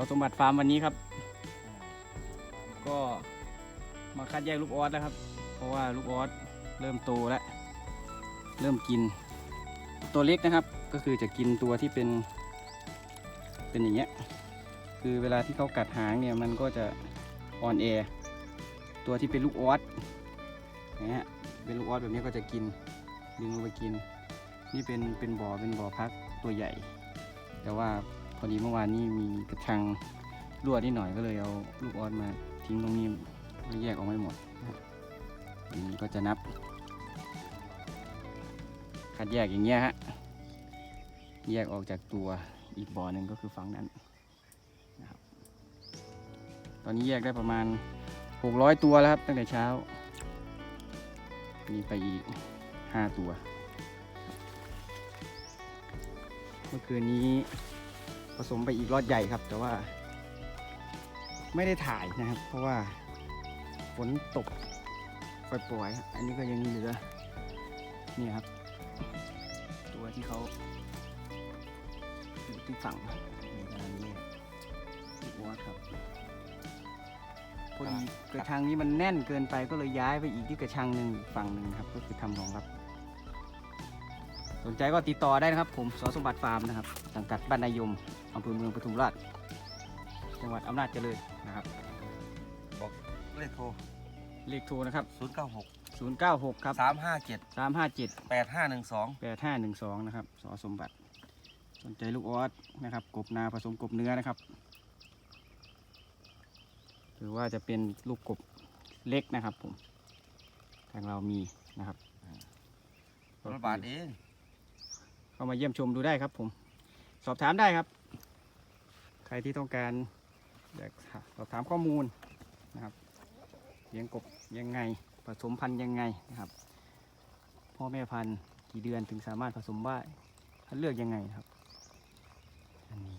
อสมบัติฟาร์มวันนี้ครับ ก็มาคัดแยกลูกออสแล้วครับ เพราะว่าลูกออสเริ่มโตแล้ว เริ่มกิน ตัวเล็กนะครับ ก็คือจะกินตัวที่เป็น เป็นอย่างเงี้ย คือเวลาที่เขากัดหางเนี่ยมันก็จะอ่อนแอ ตัวที่เป็นลูกออสนะฮะ เป็นลูกออสแบบนี้ก็จะกิน ดึงลงไปกิน นี่เป็น เป็นบ่อ เป็นบ่อพักตัวใหญ่ แต่ว่า พอดีเมื่อวานนี้มีกระชังรั่วนิดหน่อยก็เลยเอาลูกออสมาทิ้งตรงนี้แล้วแยกออกไม่หมดอันนี้ก็จะนับ คัดแยกอย่างเงี้ยฮะแยกออกจากตัวอีกบ่อหนึ่งก็คือฝั่งนั้นนะครับตอนนี้แยกได้ประมาณ 600 ตัวแล้วครับ ตั้งแต่เช้ามีไปอีก 5 ตัว เมื่อคืนนี้ ผสมไปอีกรอดใหญ่ครับ แต่ว่า ไม่ได้ถ่ายนะครับ เพราะว่าฝนตกปล่อยๆอันนี้ก็ยังเหลือนี่ครับ ตัวที่เขาอยู่ที่ฝั่งครับในการแยกลูกออสครับพอดีกระชังนี้มันแน่นเกินไปก็เลยย้ายไปอีกที่กระชังหนึ่งฝั่งหนึ่งครับ ก็คือทำรองรับ สนใจก็ติดต่อได้นะครับ ผมสอสมบัติฟาร์มนะครับ สังกัดบ้านนายมอำเภอเมืองปทุมราช จังหวัดอำนาจเจริญนะครับเลขโทรเลขโทรนะครับศูนย์เก้าหก096 ครับสามห้าเจ็ด357แปดห้าหนึ่งสอง8512 นะครับสอสมบัติ สนใจลูกออสนะครับ กบนาผสมกบเนื้อนะครับ หรือว่าจะเป็นลูกกบเล็กนะครับผม ทางเรามีนะครับร้อยบาทเอง เข้ามาเยี่ยมชมดูได้ครับ ผม สอบถามได้ครับ ใครที่ต้องการอยากสอบถามข้อมูลนะครับเลี้ยงกบยังไงผสมพันธุ์ยังไงนะครับ พ่อแม่พันธุ์กี่เดือนถึงสามารถผสมได้คัดเลือกยังไงครับ อันนี้